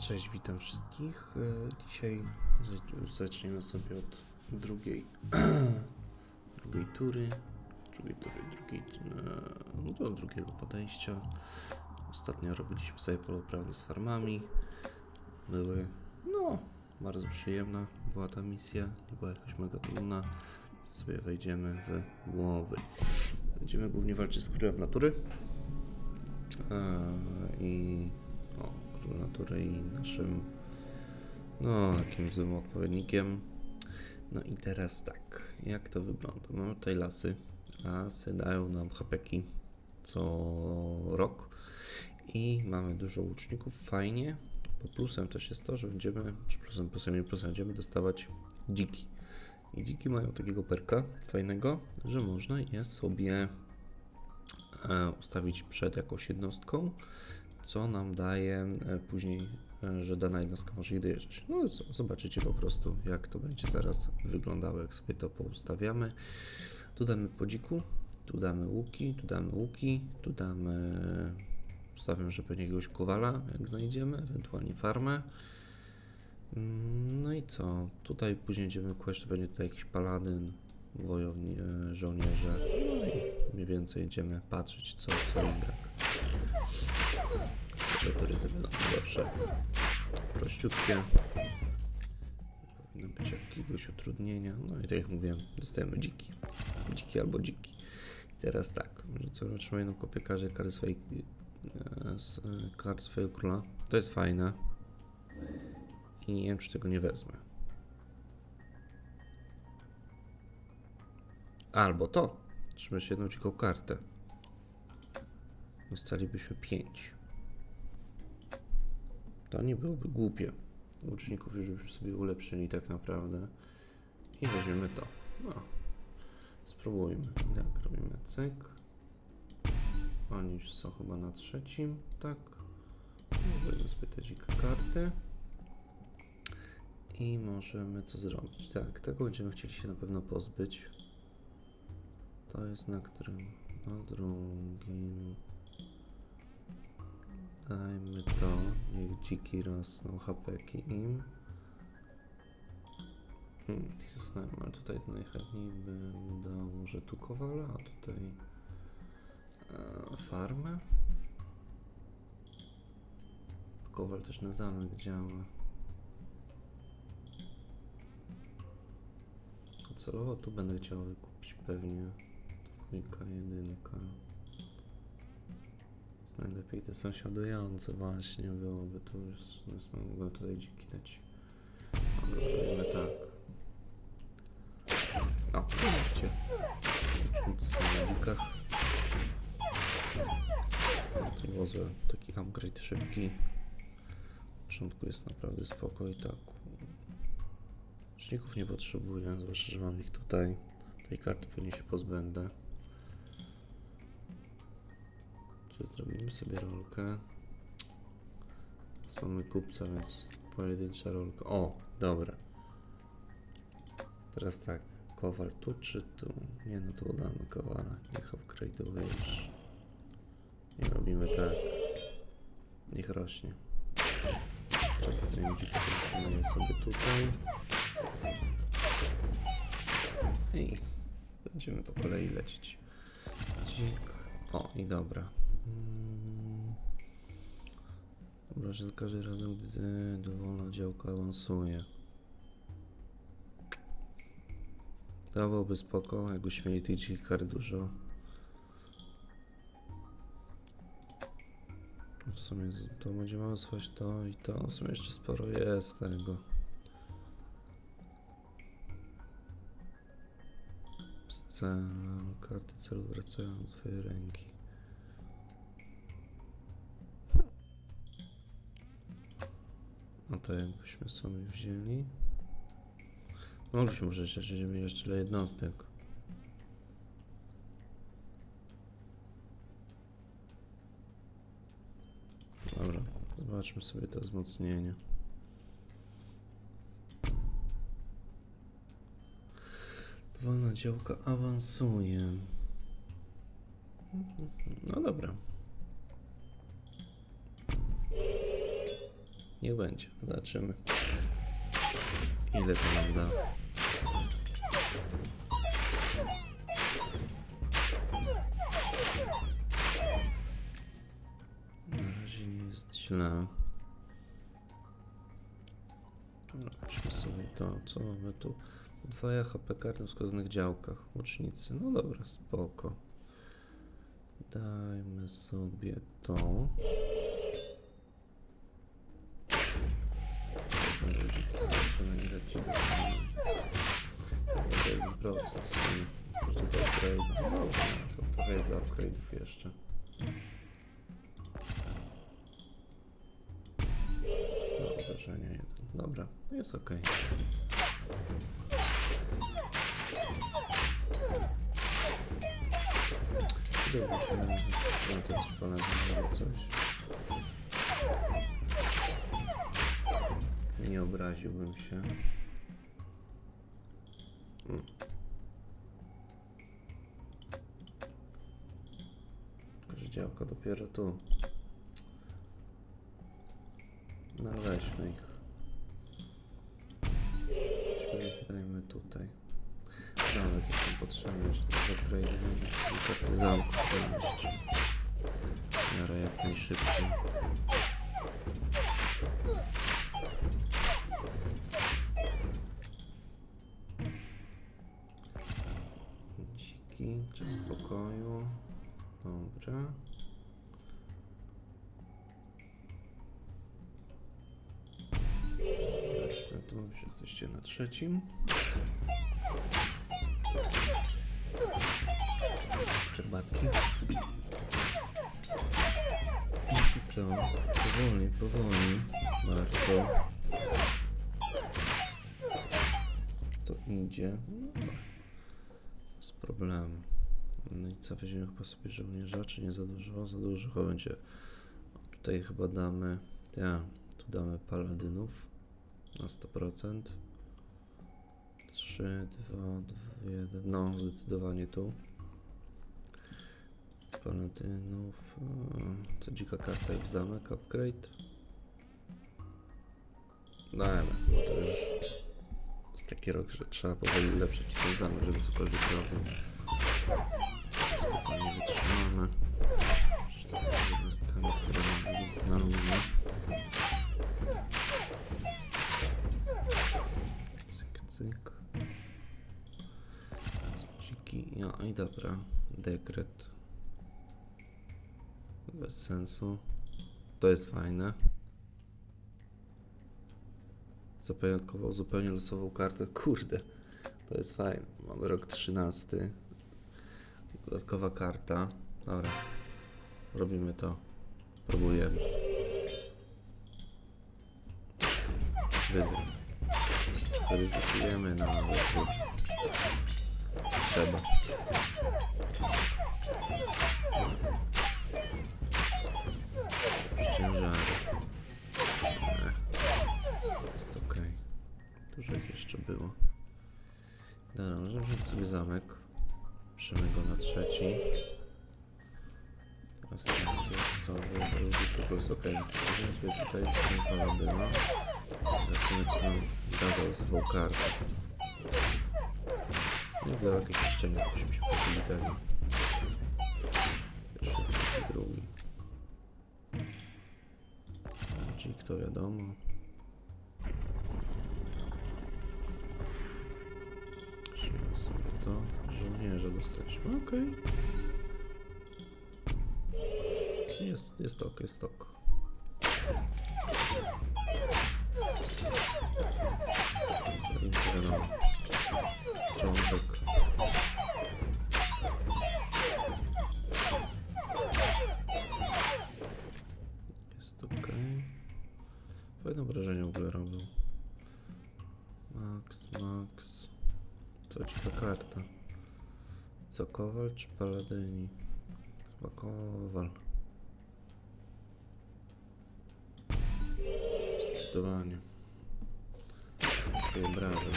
Cześć, witam wszystkich. E, Dzisiaj zaczniemy sobie od drugiej, drugiej tury, drugiej tury, drugiej, e, no drugiego podejścia. Ostatnio robiliśmy sobie poloprawne z farmami. Były, no, bardzo przyjemna była ta misja, nie była jakaś mega trudna. Sobie wejdziemy w łowy. Będziemy głównie walczyć z królem natury. E, I o, król natury i naszym no, takim złym odpowiednikiem. No i teraz tak, jak to wygląda? Mamy tutaj lasy, lasy dają nam hapeki co rok i mamy dużo łuczników, fajnie, bo plusem też jest to, że będziemy, czy plusem, plusem plusem będziemy dostawać dziki. I dziki mają takiego perka fajnego, że można je sobie e, ustawić przed jakąś jednostką, co nam daje e, później, e, że dana jednostka może ich dojeżdżać. No zobaczycie po prostu, jak to będzie zaraz wyglądało, jak sobie to poustawiamy. Tu damy po dziku, tu damy łuki, tu damy łuki, tu damy, ustawiam, że pewnie jakiegoś kowala, jak znajdziemy, ewentualnie farmę. Mm, No i co? Tutaj później będziemy kłaść, to będzie tutaj jakiś paladyn, wojowni, e, żołnierze. No mniej więcej będziemy patrzeć, co, co im brak. Przetory te będą zawsze prościutkie. Nie powinno być jakiegoś utrudnienia. No i tak jak mówiłem, dostajemy dziki. Dziki albo dziki. I teraz tak, że co otrzyma jedną kopię każdej kary swojej, e, kart swojego króla. To jest fajne. I nie wiem, czy tego nie wezmę. Albo to. Trzymasz jedną dziką kartę. Dostalibyśmy 5. To nie byłoby głupie. Łuczników już byśmy sobie ulepszyli tak naprawdę. I weźmiemy to. No. Spróbujmy. Tak, robimy cyk. Oni już są chyba na trzecim. Tak. Wezmę sobie te karty. I możemy co zrobić? Tak, tego będziemy chcieli się na pewno pozbyć. To jest na którym? Na drugim. Dajmy to. Niech dziki rosną hapeki im. Hmm, zastanawiam, ale tutaj najchętniej bym dał może tu kowala, a tutaj e, farmę. Kowal też na zamek działa. Celowo tu będę chciał wykupić pewnie dwójka, jedynka. Najlepiej te sąsiadujące właśnie byłoby tu już, już mogłem tutaj dziki dać. Robimy tak. O. Łucznicy są na dzikach. To wozę taki upgrade szybki. W początku jest naprawdę spoko i tak. Łuczników nie potrzebuję, zwłaszcza, że mam ich tutaj. Tej karty pewnie się pozbędę. Czy zrobimy sobie rolkę? Mamy kupca, więc pojedyncza rolka. O, dobra. Teraz tak, kowal tu czy tu? Nie no, to damy kowala. Niech upgrade'uje już. I robimy tak. Niech rośnie. Teraz zmienić sobie tutaj. I będziemy po kolei lecieć. Dzik. O, i dobra. Dobra, że za każdym razem, gdy dowolna działka awansuje. Dawałby spoko, jakbyśmy mieli tych kart dużo. W sumie to będziemy osłać to i to. W sumie jeszcze sporo jest tego. Scena, karty celu wracają do twojej ręki. A to jakbyśmy sobie wzięli. Mogliśmy może jeszcze, jeszcze dla jednostek. Dobra, zobaczmy sobie to wzmocnienie. Dwojna działka awansuje. No dobra. Niech będzie, zobaczymy. Ile to nam da? Na razie nie jest źle. Zobaczmy sobie to, co mamy tu. Dwoje HP kart na wskazanych działkach. Łucznicy. No dobra, spoko. Dajmy sobie to. Jest ok. Dobra, się też coś. Nie obraziłbym się. Mm. Tylko, dopiero tu. No ich. Weźmy, Dajmy tutaj. Zamek jest nam potrzebny jeszcze do upgrade'u. I karty zamku jeszcze. W miarę jak najszybciej. Dziki, czas spokoju. Dobra. Już jesteście na trzecim. Herbatki. I co? Powoli, powoli. Bardzo. To idzie. Bez problemu. No i co, weźmiemy chyba sobie żołnierza, czy nie za dużo? Za dużo chyba będzie. Tutaj chyba damy, ja, tu damy paladynów na 100%. 3, 2, 2, 1, no zdecydowanie tu. Z paladynów, co dzika karta w zamek, upgrade. Dajmy, bo to już jest taki rok, że trzeba powoli ulepszyć ten zamek, żeby cokolwiek robił. Spokojnie wytrzymamy. Tymi jednostkami, które mamy nic na luzie. I dobra. Dekret. Bez sensu. To jest fajne. Zapamiętkował zupełnie losową kartę. Kurde, to jest fajne. Mamy rok 13. Dodatkowa karta. Dobra. Robimy to. Próbujemy. Ryzyk. Ryzykujemy na wychód. Trzeba. Dużo ich jeszcze było. Dobra, możemy wziąć sobie zamek. Przymy go na trzeci. Jest co? To jest okej. Weźmiemy sobie tutaj sobie paladyna. Zobaczymy co nam da za losową kartę. Nie wiem, jakieś szczęście, byśmy się przywitali. Pierwszy, drugi, drugi. Dzik to wiadomo. To. Żołnierze dostaliśmy, okej. Jest, jest ok, jest ok. Czy Paladyni? Chyba Kowal. Zdecydowanie. Takie obrażeń.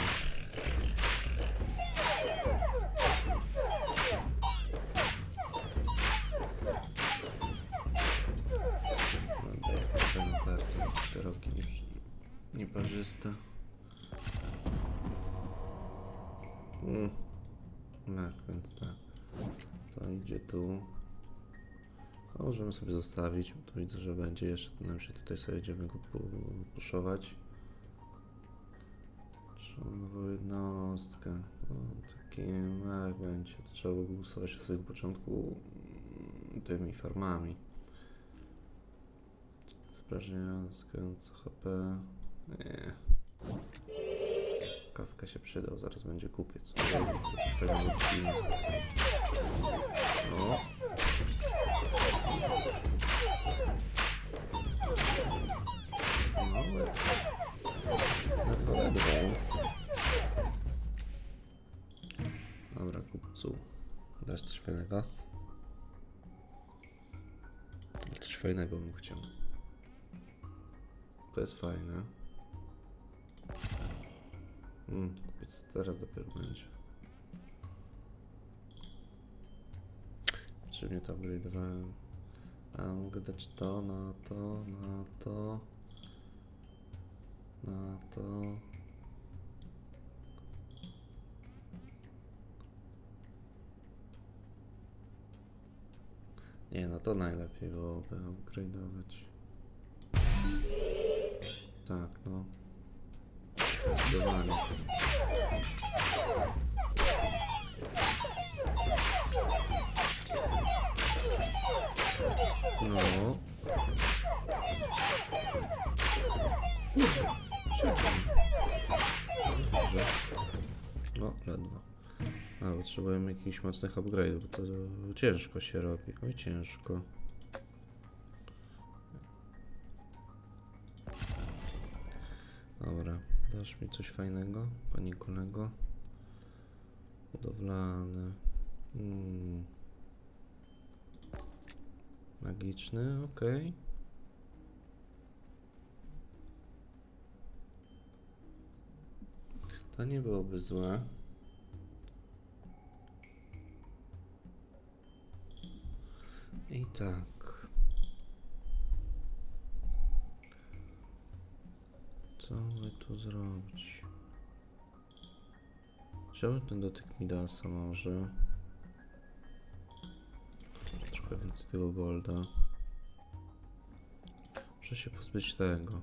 Nieparzyste. Mm. Tak, więc tak. To idzie tu. A możemy sobie zostawić, tu widzę, że będzie jeszcze, to nam się tutaj sobie będziemy go pu- puszować. Trzeba jednostkę. No, taki, jak będzie. To trzeba by głosować na samym początku mm, tymi farmami. Sprażenia, skające HP. Kaska się przydał, zaraz będzie kupiec. Co coś fajnego. No. No, ledwo, ledwo. Dobra, kupcu. Dasz coś fajnego? Coś fajnego bym chciał. To jest fajne. Mm, kupiec teraz dopiero będzie. Potrzebnie to upgrade'owałem. A mogę dać to, na to, na to. Na to. Nie, no to najlepiej byłoby upgrade'ować. Tak, no. Zdecydowanie. No. Dobrze. No, ledwo. Ale potrzebujemy jakichś mocnych upgrade'ów, bo to ciężko się robi. Oj, ciężko. Dobra, dasz mi coś fajnego, pani kolego? Budowlane. Mm. Magiczny, okej. To nie byłoby złe. I tak. Co by tu zrobić? Chciałbym ten dotyk Midasa może. Trochę więcej tego golda. Muszę się pozbyć tego.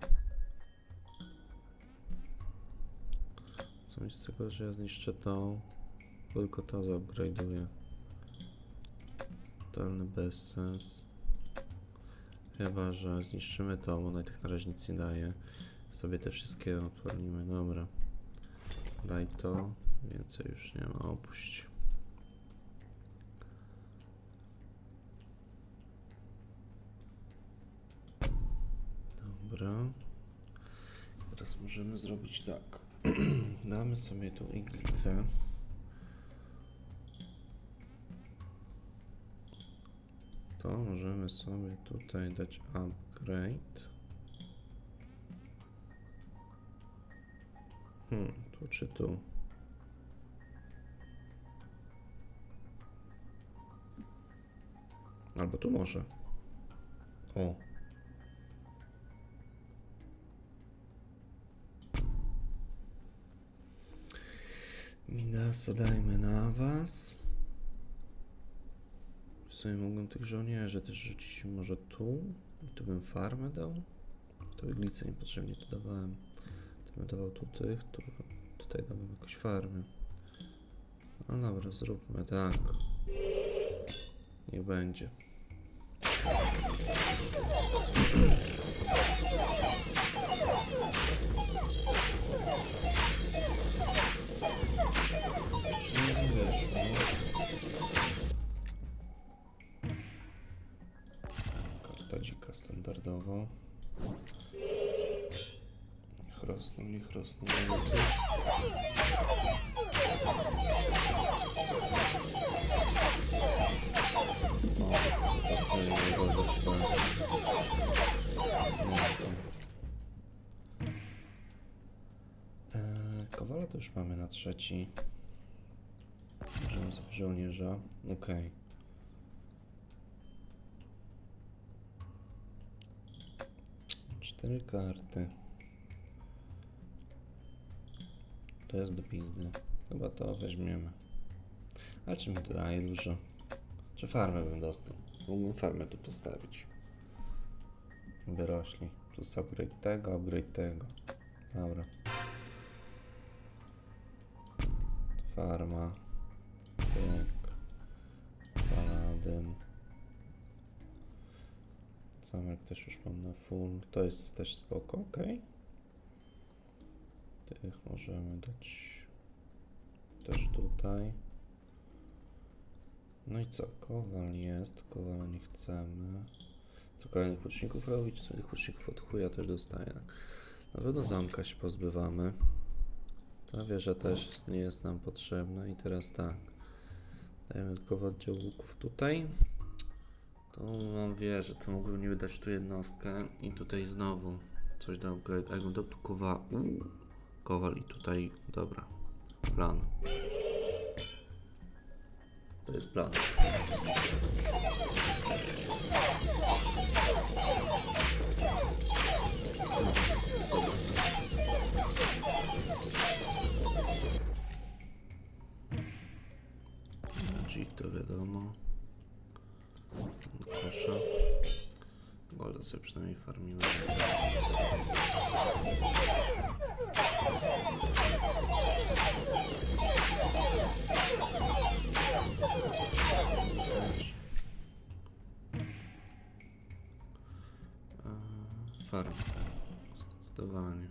Co mi z tego, że ja zniszczę tą, tylko to zaupgrade'uję. Totalny bezsens. Chyba, że zniszczymy to, bo ona i tak na razie nic nie daje. Sobie te wszystkie odpalimy, dobra. Daj to, więcej już nie ma, opuść. Dobra. Teraz możemy zrobić tak. Damy sobie tu iglicę. To możemy sobie tutaj dać upgrade. Hmm, tu czy tu? Albo tu może. O. Midasa dajmy na was. W sumie mogłem tych żołnierzy też rzucić może tu. I tu bym farmę dał. To iglicy niepotrzebnie tu dawałem. To dawał tu tych, tu, tutaj dałbym jakąś farmę. No dobra, zróbmy tak. Niech będzie. Rosną, niech rosną. waluty. O, tak nie uważać będzie. No to. Eee, Kowala to już mamy na trzeci. Bierzemy sobie żołnierza. Okej. Cztery karty. To jest do pizdy. Chyba to weźmiemy. A czy mi to daje dużo? Czy farmę bym dostał? Mógłbym farmę tu postawić. Wyrośli. Tu jest upgrade tego, upgrade tego. Dobra. Farma. Pyk. Paladyn. Zamek też już mam na full. To jest też spoko, ok. Tych możemy dać też tutaj. No i co? Kowal jest, kowala nie chcemy. Co kolejnych łuczników robić? Co tych łuczników od chuja też dostaję. Na pewno zamka się pozbywamy. Ta wieża też nie jest nam potrzebna i teraz tak. Dajemy tylko oddział łuków tutaj. To mam wieżę, to mógłbym niby dać tu jednostkę i tutaj znowu coś do upgrade. A jakbym dał tu. Kowal i tutaj, dobra, plan. To jest plan. Dzik to wiadomo. Do kosza. Golda sobie przynajmniej farmimy. Farm. Zdecydowanie.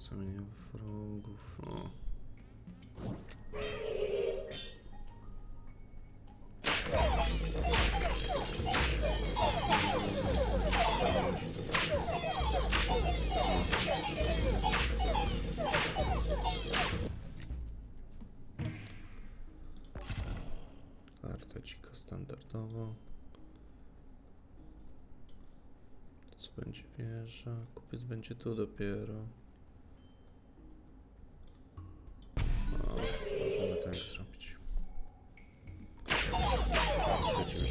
Zamieniam wrogów. O. tu dopiero. O, możemy tak zrobić. Już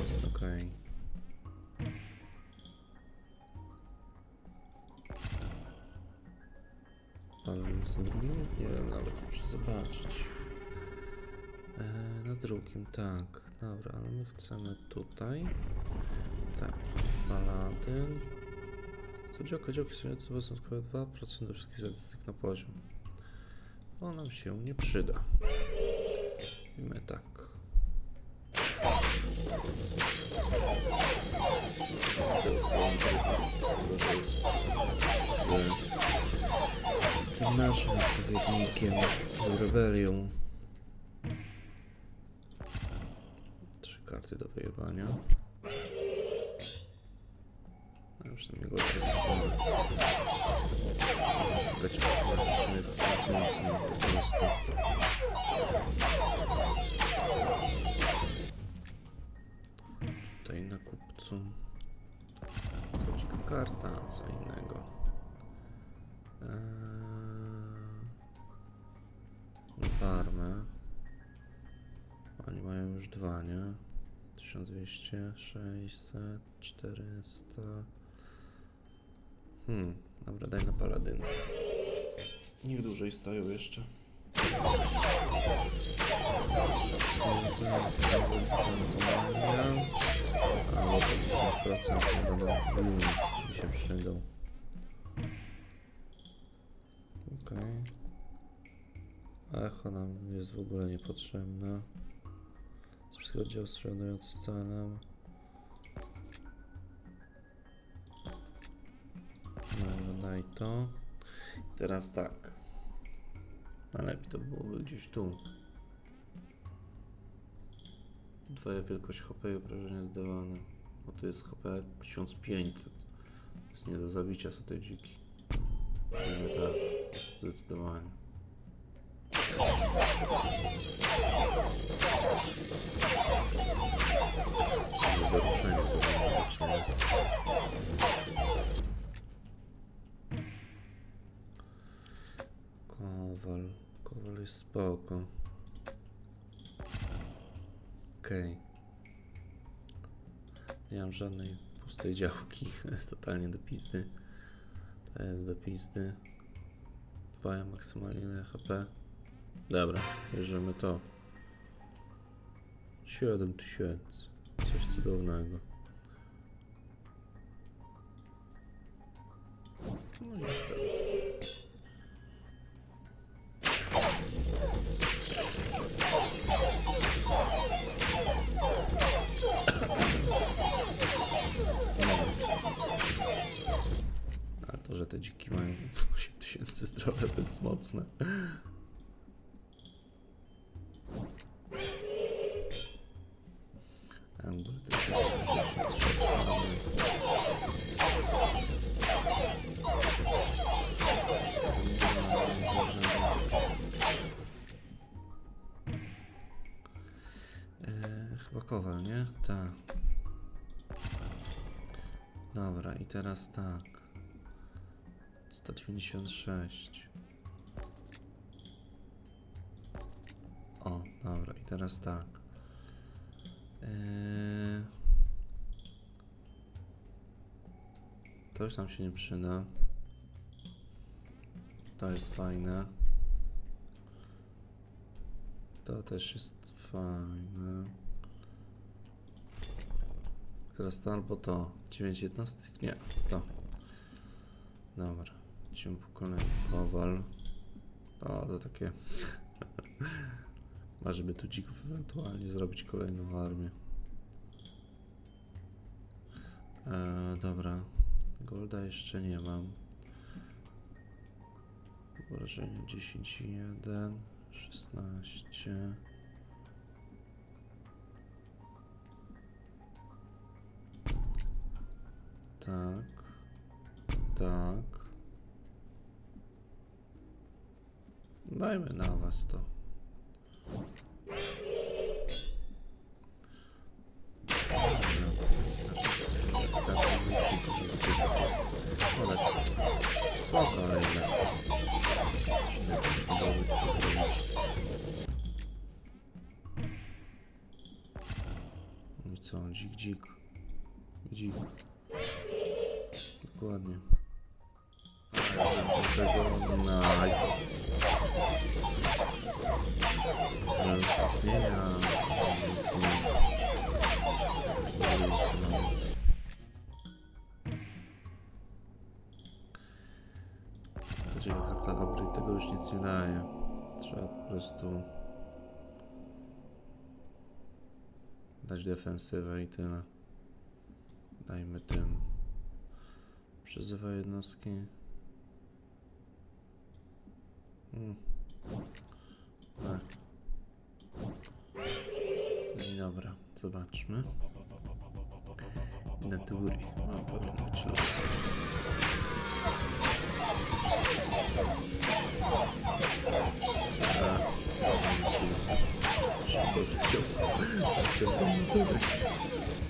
jest okej. Ale na drugim? Nie wiem, nawet muszę zobaczyć. Drugim, tak. Dobra, ale my chcemy tutaj. Tak, paladyn. Co działka, działki są tylko 2% do wszystkich statystyk na poziom. To nam się nie przyda. Robimy tak. Jest z tym naszym odpowiednikiem, z rebelią. 1200, 600, 400. Hmm, dobra, daj na paladyn. Niech dłużej stoją jeszcze. Albo po 10% będą mm, mi się przydał. Okej. Echo nam jest w ogóle niepotrzebne. Wszystkie oddziały strzelające z celem. No, daj to. I teraz tak. Najlepiej to byłoby gdzieś tu. Twoja wielkość HP i obrażenia zdawane. Bo to jest HP 1500. To jest nie do zabicia są te dziki. Robimy tak. Zdecydowanie. Kowal. Kowal jest spoko. Okej. Nie mam żadnej pustej działki. To jest totalnie do pizdy. To jest do pizdy. Dwa maksymalnie HP. Dobra, bierzemy to. 7 tysięcy. Coś cudownego. No. A to, że te dziki mają 8000 zdrowia, to jest mocne. Tak. Dobra, i teraz tak. 196. O, dobra, i teraz tak. Eee, to już nam się nie przyda. To jest fajne. To też jest fajne. Teraz to albo to. 9 jednostek? Nie, to. Dobra. Idziemy po kolejny kowal. O, to takie. Ma, żeby tu dzików ewentualnie zrobić kolejną armię. E, dobra. Golda jeszcze nie mam. Wrażenie 10 i 1, 16. Tak. Tak. Dajmy na was to. Spoko, ale jednak. No i co, dzik, dzik. Dzik. Dokładnie. Tego na wzmocnienia. Karta upgrade tego już nic nie daje. Trzeba po prostu dać defensywę i tyle. Dajmy tym. Przyzywa jednostki. Hmm. Tak. No i dobra, zobaczmy. Natury. No, powinno być lepiej. A, szybko natury.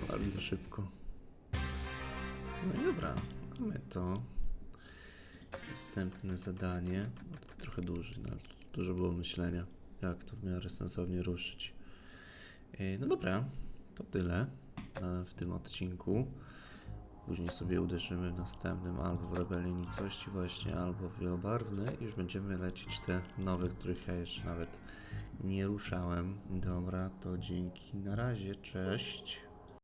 Bardzo szybko. No i dobra, mamy to. Następne zadanie. No trochę dłużej, no, dużo było myślenia, jak to w miarę sensownie ruszyć. Yy, No dobra, to tyle e, w tym odcinku. Później sobie uderzymy w następnym albo w rebelię nicości właśnie, albo w wielobarwny i już będziemy lecieć te nowe, których ja jeszcze nawet nie ruszałem. Dobra, to dzięki. Na razie, cześć.